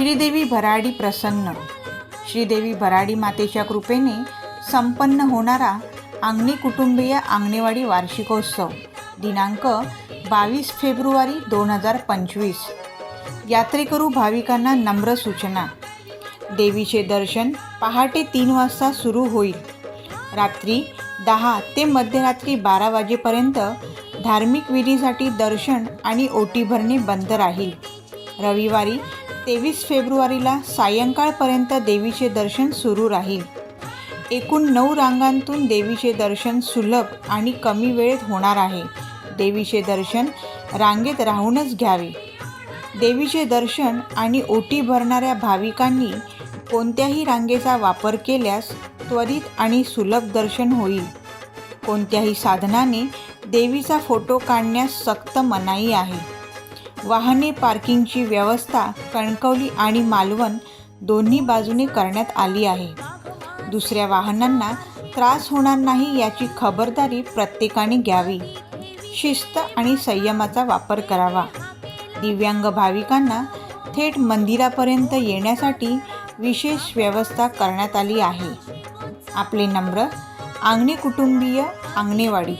श्रीदेवी भराडी प्रसन्न. श्रीदेवी भराडी मातेच्या कृपेने संपन्न होणारा आंगणी कुटुंबीय आंगणेवाडी वार्षिकोत्सव दिनांक बावीस फेब्रुवारी दोन हजार पंचवीस. यात्रेकरू भाविकांना नम्र सूचना. देवीचे दर्शन पहाटे तीन वाजता सुरू होईल. रात्री दहा ते मध्यरात्री बारा वाजेपर्यंत धार्मिक विधीसाठी दर्शन आणि ओटी भरणे बंद राहील. रविवारी तेवीस फेब्रुवारीला सायंकाळपर्यंत देवीचे दर्शन सुरू राहील. एकूण नऊ रांगांतून देवीचे दर्शन सुलभ आणि कमी वेळेत होणार आहे. देवीचे दर्शन रांगेत राहूनच घ्यावे. देवीचे दर्शन आणि ओटी भरणाऱ्या भाविकांनी कोणत्याही रांगेचा वापर केल्यास त्वरित आणि सुलभ दर्शन होईल. कोणत्याही साधनाने देवीचा फोटो काढण्यास सक्त मनाई आहे. वाहने पार्किंगची व्यवस्था कणकवली आणि मालवण दोन्ही बाजूने करण्यात आली आहे. दुसऱ्या वाहनांना त्रास होणार नाही याची खबरदारी प्रत्येकाने घ्यावी. शिस्त आणि संयमाचा वापर करावा. दिव्यांग भाविकांना थेट मंदिरापर्यंत येण्यासाठी विशेष व्यवस्था करण्यात आली आहे. आपले नम्र आंगणे कुटुंबीय आंगणेवाडी.